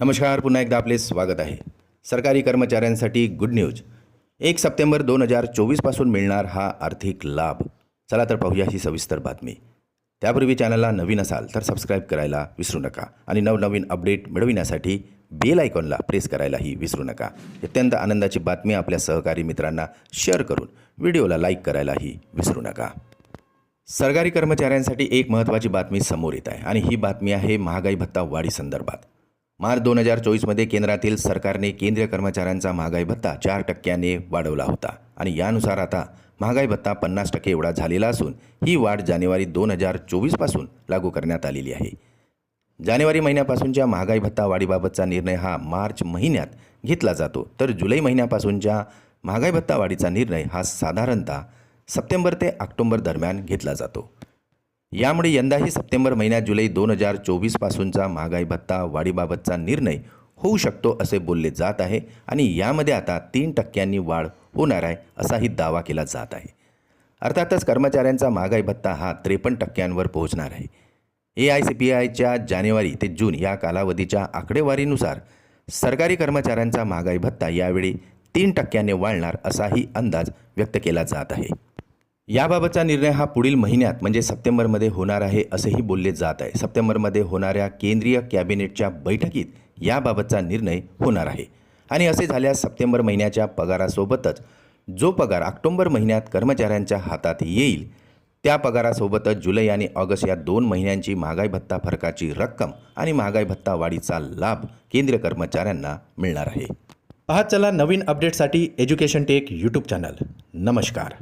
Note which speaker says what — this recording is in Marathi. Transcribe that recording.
Speaker 1: नमस्कार पुन्हा एकदा आपले स्वागत आहे. सरकारी कर्मचाऱ्यांसाठी गुड न्यूज एक सप्टेंबर दोन हजार चोवीसपासून मिळणार हा आर्थिक लाभ. चला तर पाहूया ही सविस्तर बातमी. त्यापूर्वी चॅनलला नवीन असाल तर सबस्क्राईब करायला विसरू नका आणि नवनवीन अपडेट मिळविण्यासाठी बेल आयकॉनला प्रेस करायलाही विसरू नका. अत्यंत आनंदाची बातमी आपल्या सहकारी मित्रांना शेअर करून व्हिडिओला लाईक करायलाही विसरू नका. सरकारी कर्मचाऱ्यांसाठी एक महत्त्वाची बातमी समोर येत आहे आणि ही बातमी आहे महागाई भत्ता वाढी संदर्भात. मार्च दोन हजार चोवीसमध्ये केंद्रातील सरकारने केंद्रीय कर्मचाऱ्यांचा महागाई भत्ता चार टक्क्याने वाढवला होता. आणि यानुसार आता महागाई भत्ता पन्नास टक्के एवढा झालेला असून ही वाढ जानेवारी दोन हजार चोवीसपासून लागू करण्यात आलेली आहे. जानेवारी महिन्यापासूनच्या महागाई भत्ता वाढीबाबतचा निर्णय हा मार्च महिन्यात घेतला जातो. तर जुलै महिन्यापासूनच्या महागाई भत्ता वाढीचा निर्णय हा साधारणतः सप्टेंबर ते ऑक्टोबर दरम्यान घेतला जातो. यामुळे यंदाही सप्टेंबर महिन्यात जुलै दोन हजार चोवीसपासूनचा महागाई भत्ता वाढीबाबतचा निर्णय होऊ शकतो असे बोलले जात आहे आणि यामध्ये आता तीन टक्क्यांनी वाढ होणार आहे असाही दावा केला जात आहे. अर्थातच कर्मचाऱ्यांचा महागाई भत्ता हा त्रेपन्न टक्क्यांवर पोहोचणार आहे. ए आय सी पी आयच्या जानेवारी ते जून या कालावधीच्या आकडेवारीनुसार सरकारी कर्मचाऱ्यांचा महागाई भत्ता यावेळी तीन टक्क्याने वाढणार असाही अंदाज व्यक्त केला जात आहे. याबाबतचा निर्णय हा पुढील महिन्यात म्हणजे सप्टेंबरमध्ये होणार आहे असेही बोलले जात आहे. सप्टेंबरमध्ये होणाऱ्या केंद्रीय कॅबिनेटच्या बैठकीत याबाबतचा निर्णय होणार आहे. आणि असे झाल्यास सप्टेंबर महिन्याच्या पगारासोबतच जो पगार ऑक्टोंबर महिन्यात कर्मचाऱ्यांच्या हातात येईल त्या पगारासोबतच जुलै आणि ऑगस्ट या दोन महिन्यांची महागाई भत्ता फरकाची रक्कम आणि महागाई भत्ता वाढीचा लाभ केंद्रीय कर्मचाऱ्यांना मिळणार आहे. पाहत चला नवीन अपडेटसाठी एज्युकेशन टेक यूट्यूब चॅनल. नमस्कार.